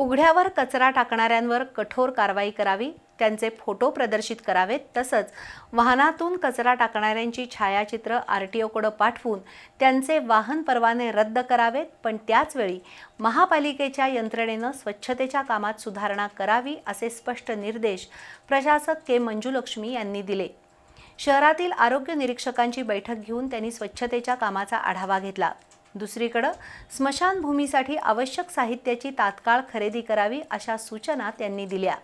उघड्यावर कचरा टाकणाऱ्यांवर कठोर कारवाई करावी त्यांचे फोटो प्रदर्शित करावेत तसंच वाहनातून कचरा टाकणाऱ्यांची छायाचित्र आर टी ओकडं पाठवून त्यांचे वाहन परवाने रद्द करावेत पण त्याचवेळी महापालिकेच्या यंत्रणेनं स्वच्छतेच्या कामात सुधारणा करावी असे स्पष्ट निर्देश प्रशासक के मंजुलक्ष्मी यांनी दिले. शहरातील आरोग्य निरीक्षकांची बैठक घेऊन त्यांनी स्वच्छतेच्या कामाचा आढावा घेतला. दुसरीकडं स्मशानभूमीसाठी आवश्यक साहित्याची तात्काळ खरेदी करावी अशा सूचना त्यांनी दिल्या.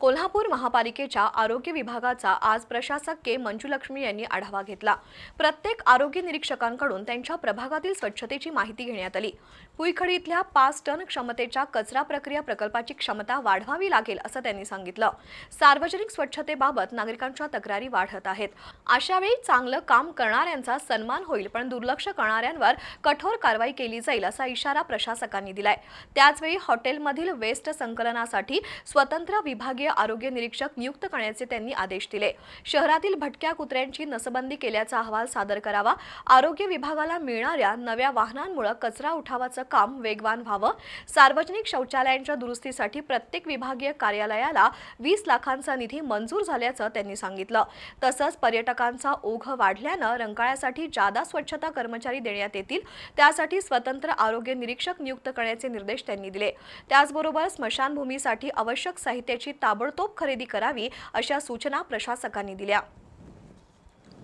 कोल्हापूर महापालिकेच्या आरोग्य विभागाचा आज प्रशासक के मंजुलक्ष्मी यांनी आढावा घेतला. प्रत्येक आरोग्य निरीक्षकांकडून त्यांच्या प्रभागातील स्वच्छतेची माहिती घेण्यात आली. पुईखडी इथल्या पाच टन क्षमतेच्या कचरा प्रक्रिया प्रकल्पाची क्षमता वाढवावी लागेल असं त्यांनी सांगितलं. सार्वजनिक स्वच्छतेबाबत नागरिकांच्या तक्रारी वाढत आहेत. अशावेळी चांगलं काम करणाऱ्यांचा सन्मान होईल पण दुर्लक्ष करणाऱ्यांवर कठोर कारवाई केली जाईल असा इशारा प्रशासकांनी दिलाय. त्याचवेळी हॉटेलमधील वेस्ट संकलनासाठी स्वतंत्र विभागीय आरोग्य निरीक्षक नियुक्त करण्याचे त्यांनी आदेश दिले. शहरातील भटक्या कुत्र्यांची नसबंदी केल्याचा अहवाल सादर करावा. आरोग्य विभागाला मिळणाऱ्या नव्या वाहनांमुळे कचरा उठावाचं काम वेगवान व्हावं. सार्वजनिक शौचालयांच्या दुरुस्तीसाठी प्रत्येक विभागीय कार्यालयाला वीस लाखांचा निधी मंजूर झाल्याचं त्यांनी सांगितलं. तसंच पर्यटकांचा ओघ वाढल्यानं रंकाळ्यासाठी जादा स्वच्छता कर्मचारी देण्यात येतील. त्यासाठी स्वतंत्र आरोग्य निरीक्षक नियुक्त करण्याचे निर्देश त्यांनी दिले. त्याचबरोबर स्मशानभूमीसाठी आवश्यक साहित्याची ताबडतोब खरेदी करावी अशा सूचना प्रशासकांनी दिल्या.